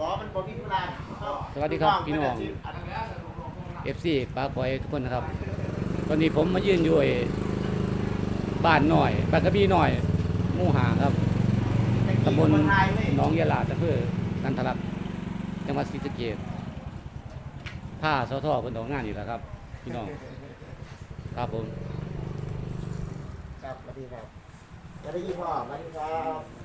บอกมันบอกพี่ธุระสวัสดีครับพี่น้อง FC ปลาปอยทุกคนนะครับ ตอนนี้ผมมายืนอยู่ไอ้บ้านหน่อยบ้านกระบี่หน่อยหมู่หาครับตำบลหนองยะลาดอำเภอกันทะลักจังหวัดศรีสะเกษผ้าสอทอเพิ่นออกงานอยู่แล้วครับ พี่น้อง ครับผม ครับสวัสดีครับสวัสดีพ่อสวัสดีครับครับ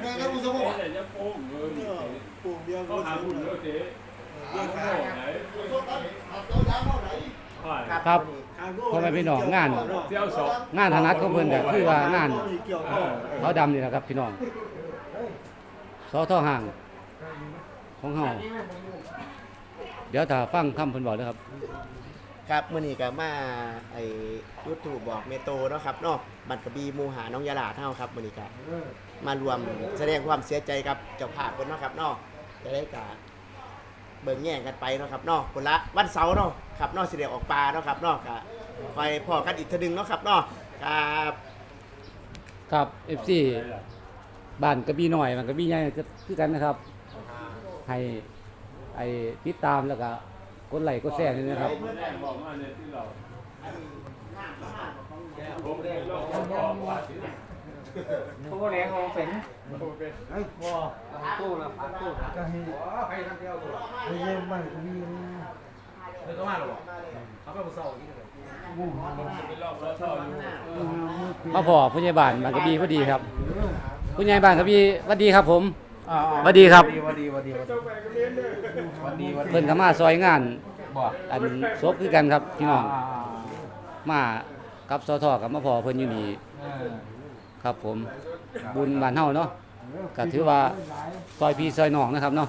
แม่แล้วกูสมองแต่จโป้งเลยปลูเดียวก็ก็หาบุญแเจ๊าบุไครับพ่อแม่พี่น้องงานงานธนัดขอเพิ่นแก็คือว่างานเขาดำนี่นะครับพี่น้องสอท่อห่างของเฮาเดี๋ยวถ้าฟังคำเพิ่นบอกเลยครับ ครับมื้อนี้ก็มาไอ้ YouTube บอกเมโตเนาะครับเนาะบัตรกระบีหมูหาน้องยาลาเฮาครับมื้อนี้ก็มารวมแสดงความเสียใจกับเจ้าภาพเพิ่นเนาะครับเนาะจะได้กะเบิ่งแย่งกันไปเนาะครับเนาะคนละวันเสาร์เนาะครับเนาะสิได้ออกปลาเนาะครับเนาะก็คอยพอกันอีกทอนึงเนาะครับเนาะครับครับ FC บ้านกระบี่น้อยมันกระบี่ใหญ่ก็คือกันนะครับ ให้ไอ้ติดตามแล้วก็ ดไลค์กดแชร์นี่นะครับแรกเนี่ยงของเป็นไอ้พอตู้ละพันตู้ละก็ให้ใครทำเที่ยวตู้ให้เยี่ยมบ้านก็มีเดินเข้ามาหรอเขาไปบุษเศร้าที่เป็นรอบรถท่ออยู่มาพอผู้ใหญ่บ้านบ้านกระบี่พอดีครับ ผู้ใหญ่บ้านกระบี่สวัสดีครับผมสวัสดีครับวันดีวันดีวันดีวันดีวันดีเพิ่นก็มาซอยงาน บอกอันศพคือกันครับพี่น้องมากับสอทอกับมาพอเพิ่นอยู่นี่ครับผมบุญบ้านเฮาเนาะก็ถือว่าซอยพี่ซอยน้องนะครับเนาะ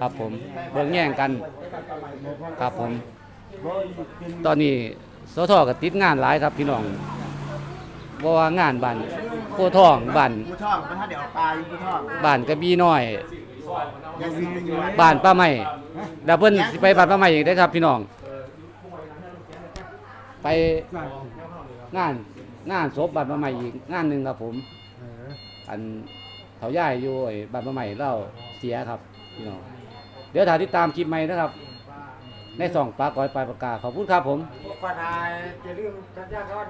ครับผมเบิ่งแย่งกันครับผม ตอนนี้สอทอก็ติดงานหลายครับพี่น้องบ่ว่างานบ้านโพธิ์ทองบ้านผู้ท่องบ่ทันได้ออกปลาอยู่ผู้ท่องบ้านกระบี่น้อย ยังสิอยู่บ้านป้าใหม่แล้วเพิ่นสิไปบ้านป้าใหม่อีกได้อครับ พี่น้อง ไปงานงานศพบ้านป้าใหม่อีกงานหนึ่งครับผมอันเขาย้ายอยู่ไอ้บ้านป้าใหม่เล่าเสียครับ พี่น้อง เดี๋ยวถ่ายติดตามคลิปใหม่นะครับ ในสองปลากอยปลายปากกาขอบคุณครับผมกว่าทายจะลืมสัญญาก่อน